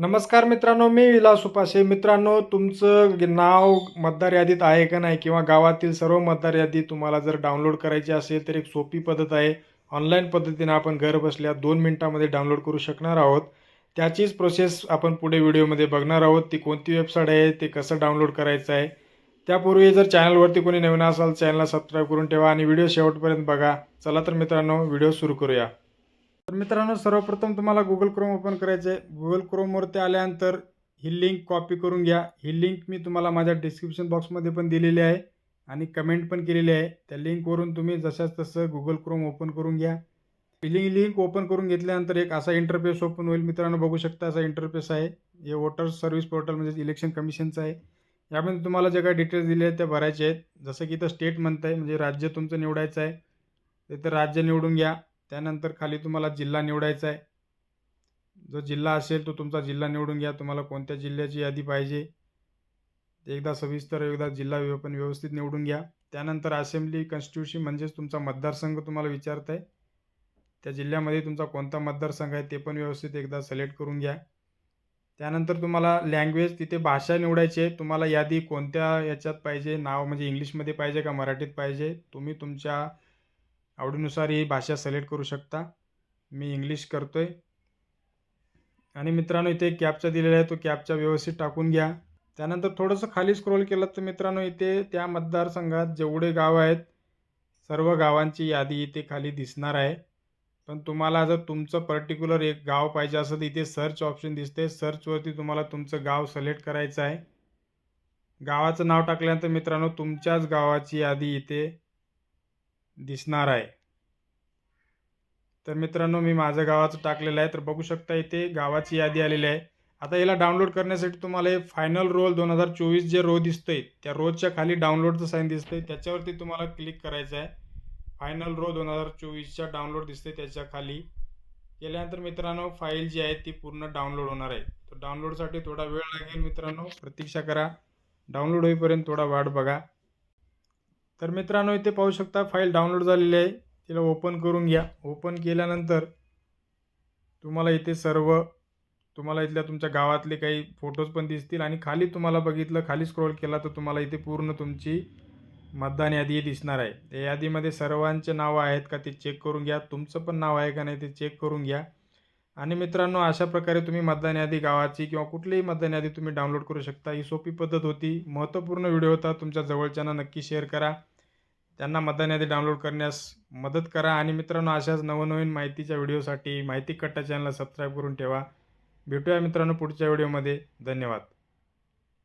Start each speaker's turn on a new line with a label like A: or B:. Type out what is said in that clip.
A: नमस्कार मित्रांनो मी विलास उपासे. मित्रांनो तुमचं नाव मतदार यादीत आहे का नाही किंवा गावातील सर्व मतदार यादी तुम्हाला जर डाउनलोड करायची असेल तर एक सोपी पद्धत आहे. ऑनलाईन पद्धतीने आपण घर बसल्या दोन मिनटामध्ये डाउनलोड करू शकणार आहोत. त्याचीच प्रोसेस आपण पुढे व्हिडिओमध्ये बघणार आहोत ती कोणती वेबसाईट आहे ते कसं डाउनलोड करायचं आहे. त्यापूर्वी जर चॅनलवरती कोणी नवीन असाल चॅनलला सबस्क्राईब करून ठेवा आणि व्हिडिओ शेवटपर्यंत बघा. चला तर मित्रांनो व्हिडिओ सुरू करूया. तर मित्रांनो सर्वप्रथम तुम्हाला गुगल क्रोम ओपन करायचं आहे गुगल क्रोमवरती आल्यानंतर ही लिंक कॉपी करून घ्या. ही लिंक मी तुम्हाला माझ्या डिस्क्रिप्शन बॉक्समध्ये पण दिलेली आहे आणि कमेंट पण केलेली आहे. त्या लिंकवरून तुम्ही जशाच तसं गुगल क्रोम ओपन करून घ्या. पिलिंग लिंक ओपन करून घेतल्यानंतर एक असा इंटरफेस ओपन होईल. मित्रांनो बघू शकता असा इंटरफेस आहे. हे वोटर सर्व्हिस पोर्टल म्हणजे इलेक्शन कमिशनचं आहे. यामध्ये तुम्हाला जे काही डिटेल्स दिले आहेत त्या भरायचे आहेत. जसं की इथं स्टेट म्हणतं आहे म्हणजे राज्य तुमचं निवडायचं आहे. तिथं राज्य निवडून घ्या. त्यानंतर खाली तुम्हाला जिल्हा निवडायचा आहे. जो जिल्हा असेल तो तुमचा जिल्हा निवडून घ्या. तुम्हाला कोणत्या जिल्ह्याची यादी पाहिजे? ते एकदा सविस्तर एकदा जिल्हा पण व्यवस्थित निवडून घ्या. त्यानंतर असेंब्ली कॉन्स्टिट्युशन म्हणजेच तुमचा मतदारसंघ तुम्हाला विचारत आहे. त्या जिल्ह्यामध्ये तुमचा कोणता मतदारसंघ आहे ते पण व्यवस्थित एकदा सिलेक्ट करून घ्या. त्यानंतर तुम्हाला लँग्वेज तिथे भाषा निवडायची आहे. तुम्हाला यादी कोणत्या याच्यात पाहिजे? नाव म्हणजे इंग्लिशमध्ये पाहिजे का मराठीत पाहिजे? तुम्ही तुमच्या आवडीनुसार ही भाषा सिलेक्ट करू शकता. मी इंग्लिश करतो आहे आणि मित्रांनो इथे कॅपचा दिलेला आहे. तो कॅपचा व्यवस्थित टाकून घ्या. त्यानंतर थोडंसं खाली स्क्रोल केलं तर मित्रांनो इथे त्या मतदारसंघात जेवढे गाव आहेत सर्व गावांची यादी इथे खाली दिसणार आहे. पण तुम्हाला जर तुमचं पर्टिक्युलर एक गाव पाहिजे असं तर इथे सर्च ऑप्शन दिसते सर्चवरती तुम्हाला तुमचं गाव सिलेक्ट करायचं आहे. गावाचं नाव टाकल्यानंतर मित्रांनो तुमच्याच गावाची यादी इथे दिसणार आहे. तर मित्रांनो मी माझं गावाचं टाकलेलं आहे. तर बघू शकता इथे गावाची यादी आलेली आहे. आता याला डाउनलोड करण्यासाठी तुम्हाला हे फायनल रोल दोन हजार चोवीस जे रो दिसतंय त्या रोजच्या खाली डाउनलोडचं साईन दिसतंय. त्याच्यावरती तुम्हाला क्लिक करायचं आहे. फायनल रो दोन हजार चोवीसच्या डाउनलोड दिसते त्याच्याखाली. केल्यानंतर मित्रांनो फाईल जी आहे ती पूर्ण डाउनलोड होणार आहे. तर डाउनलोडसाठी थोडा वेळ लागेल मित्रांनो. प्रतीक्षा करा. डाउनलोड होईपर्यंत थोडा वाट बघा. तर मित्रांनो इथे पाहू शकता फाईल डाउनलोड झालेली आहे. तिला ओपन करून घ्या. ओपन केल्यानंतर तुम्हाला इथे सर्व तुम्हाला इथल्या तुमच्या गावातले काही फोटोज पण दिसतील आणि खाली तुम्हाला बघितलं खाली स्क्रोल केला तर तुम्हाला इथे पूर्ण तुमची मतदान यादी दिसणार आहे. त्या यादीमध्ये सर्वांचे नावं आहेत का ते चेक करून घ्या. तुमचं पण नाव आहे का नाही ते चेक करून घ्या. आणि मित्रांनो अशा प्रकारे तुम्ही मतदान यादी गावाची किंवा कुठलीही मतदान यादी तुम्ही डाउनलोड करू शकता. ही सोपी पद्धत होती. महत्त्वपूर्ण व्हिडिओ होता. तुमच्या जवळच्यांना नक्की शेअर करा. त्यांना मतदान यादी डाउनलोड करण्यास मदत करा. आणि मित्रांनो अशाच नवनवीन माहितीच्या व्हिडिओसाठी माहिती कट्टा चॅनलला सबस्क्राईब करून ठेवा. भेटूया मित्रांनो पुढच्या व्हिडिओमध्ये. धन्यवाद.